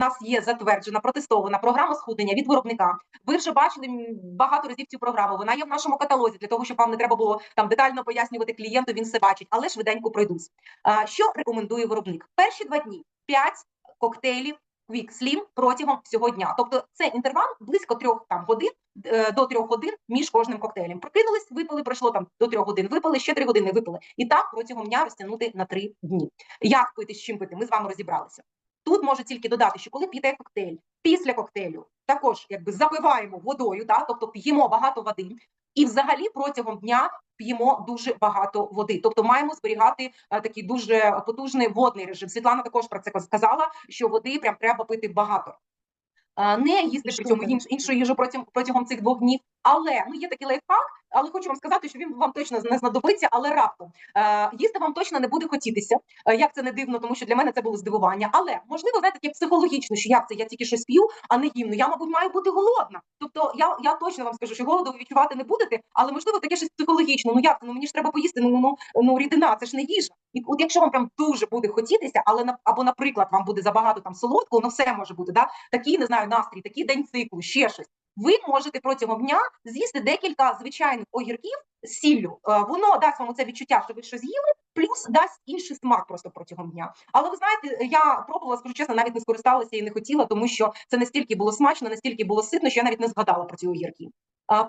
нас є затверджена протестована програма схуднення від виробника. Ви вже бачили багато разів цю програму. Вона є в нашому каталозі для того, щоб вам не треба було там детально пояснювати клієнту. Він все бачить, але швиденько пройдусь. А, що рекомендує виробник? Перші два дні 5 коктейлів Quick Slim протягом всього дня. Тобто це інтервал близько трьох там годин е, до трьох годин між кожним коктейлем. Прокинулись, випили, пройшло там до трьох годин, випили, ще три години випили. І так протягом дня розтягнути на три дні. Як пити, з чим пити? Ми з вами розібралися. Тут можу тільки додати, що коли п'єте коктейль, після коктейлю також якби запиваємо водою, да, тобто п'ємо багато води, і взагалі протягом дня п'ємо дуже багато води. Тобто маємо зберігати а, такий дуже потужний водний режим. Світлана також про це сказала, що води прям треба пити багато. Не їсти при цьому іншу їжу протягом протягом цих двох днів. Але ну є такий лайфхак, але хочу вам сказати, що він вам точно не знадобиться, але раптом е, їсти вам точно не буде хотітися. Е, як це не дивно, тому що для мене це було здивування. Але можливо, знаєте, таке психологічно, що як це я тільки щось п'ю, а не їм. Ну я, мабуть, маю бути голодна. Тобто, я, я точно вам скажу, що голоду ви відчувати не будете, але можливо таке щось психологічно. Ну як? Ну мені ж треба поїсти. Ну ну ну, ну рідина, це ж не їжа. І от якщо вам прям дуже буде хотітися, але на або, наприклад, вам буде забагато там солодкого, ну все може бути, да такий не знаю настрій, такий день циклу, ще щось. Ви можете протягом дня з'їсти декілька звичайних огірків з сіллю. Е, Воно дасть вам це відчуття, що ви щось з'їли, плюс дасть інший смак просто протягом дня. Але ви знаєте, я пробувала, скажу чесно, навіть не скористалася і не хотіла, тому що це настільки було смачно, настільки було ситно, що я навіть не згадала про ці огірки.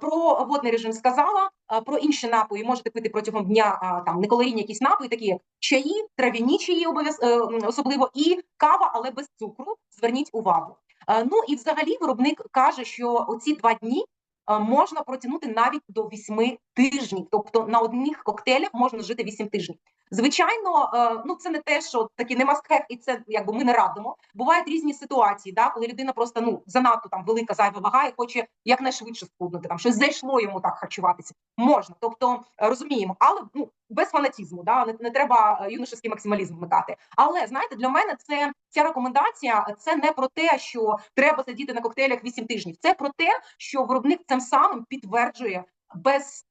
Про водний режим сказала, про інші напої можете пити протягом дня там некалорійні якісь напої, такі як чаї, трав'яні чаї е, особливо, і кава, але без цукру. Зверніть увагу. Ну і взагалі виробник каже, що оці два дні можна протягнути навіть до 8 тижнів. Тобто на одних коктейлях можна жити 8 тижнів. Звичайно, е, ну це не те, що такі не must-have, і це якби ми не радимо. Бувають різні ситуації, да, коли людина просто ну занадто там велика зайва вага і хоче якнайшвидше схуднути. Там щось зайшло йому так харчуватися. Можна, тобто е, розуміємо, але ну без фанатізму, да не, не треба е, юношеський максималізм вмикати. Але знаєте, для мене це ця рекомендація. Це не про те, що треба сидіти на коктейлях 8 тижнів. Це про те, що виробник цим самим підтверджує без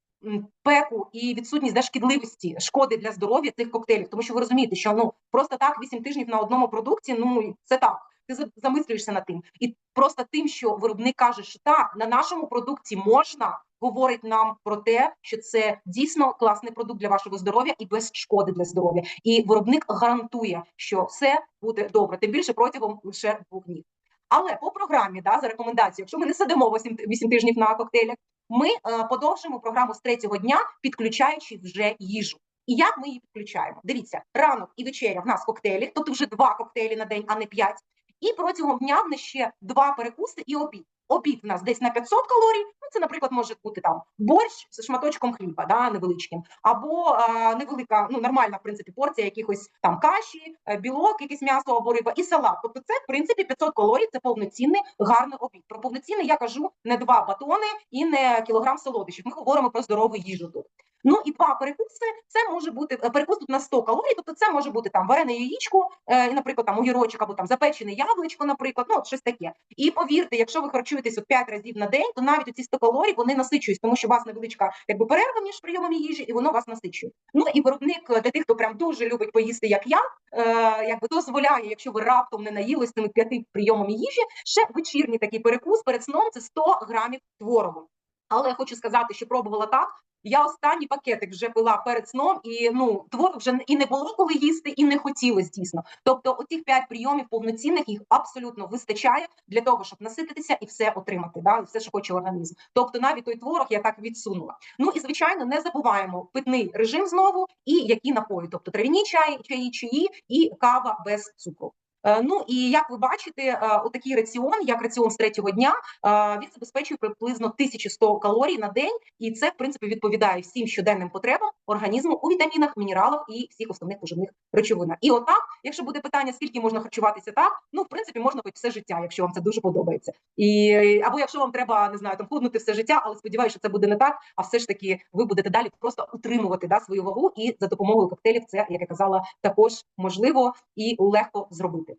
пеку і відсутність да, шкідливості шкоди для здоров'я цих коктейлів, тому що ви розумієте, що ну просто так 8 тижнів на одному продукті, ну це так. Ти замислюєшся над тим, і просто тим, що виробник каже, що так на нашому продукті можна, говорить нам про те, що це дійсно класний продукт для вашого здоров'я і без шкоди для здоров'я. І виробник гарантує, що все буде добре, тим більше протягом лише двох днів. Але по програмі, да, за рекомендацією, якщо ми не сидимо 8, 8 тижнів на коктейлях, ми е, подовжимо програму з третього дня, підключаючи вже їжу. І як ми її підключаємо? Дивіться, ранок і вечеря в нас коктейлі, тобто вже два коктейлі на день, а не п'ять. І протягом дня в нас ще два перекуси і обід. Обід в нас десь на 500 калорій. Ну це, наприклад, може бути там борщ з шматочком хліба, да, невеличким, або е, невелика, ну нормальна в принципі порція якихось там каші, е, білок, якесь м'ясо або риба і салат. Тобто, це в принципі 500 калорій. Це повноцінний гарний обід. Про повноцінний я кажу не два батони і не кілограм солодощів. Ми говоримо про здорову їжу тут. Ну і два перекуси. Це може бути е, перекус тут на 100 калорій. Тобто, це може бути там варене яєчко, е, наприклад, там огірочок або там запечене яблучко, наприклад, ну от щось таке. І повірте, якщо ви харчуєтесь от 5 разів на день, то навіть ці 100 калорій вони насичують, тому що у вас невеличка якби перерва між прийомами їжі, і воно вас насичує. Ну і виробник е, для тих, хто прям дуже любить поїсти, як я, е, якби дозволяє, якщо ви раптом не наїлись цими п'яти прийомами їжі, ще вечірній такий перекус перед сном це 100 грамів творогу. Але я хочу сказати, що пробувала так. Я останній пакетик вже пила перед сном, і ну творог вже і не було коли їсти, і не хотілося дійсно. Тобто, оцих п'ять прийомів повноцінних їх абсолютно вистачає для того, щоб насититися і все отримати. Да, все, що хоче організм. Тобто, навіть той творог я так відсунула. Ну і звичайно, не забуваємо питний режим знову і які напої, тобто трав'яні чаї, чаї, чаї і кава без цукру. Е, Ну і як ви бачите, е, отакий раціон, як раціон з третього дня, е, він забезпечує приблизно 1100 калорій на день, і це в принципі відповідає всім щоденним потребам організму у вітамінах, мінералах і всіх основних поживних речовинах. І отак, якщо буде питання, скільки можна харчуватися так, ну в принципі можна хоч все життя, якщо вам це дуже подобається. І або якщо вам треба не знаю, там худнути все життя, але сподіваюся, що це буде не так. А все ж таки ви будете далі просто утримувати да, свою вагу, і за допомогою коктейлів це, як я казала, також можливо і легко зробити.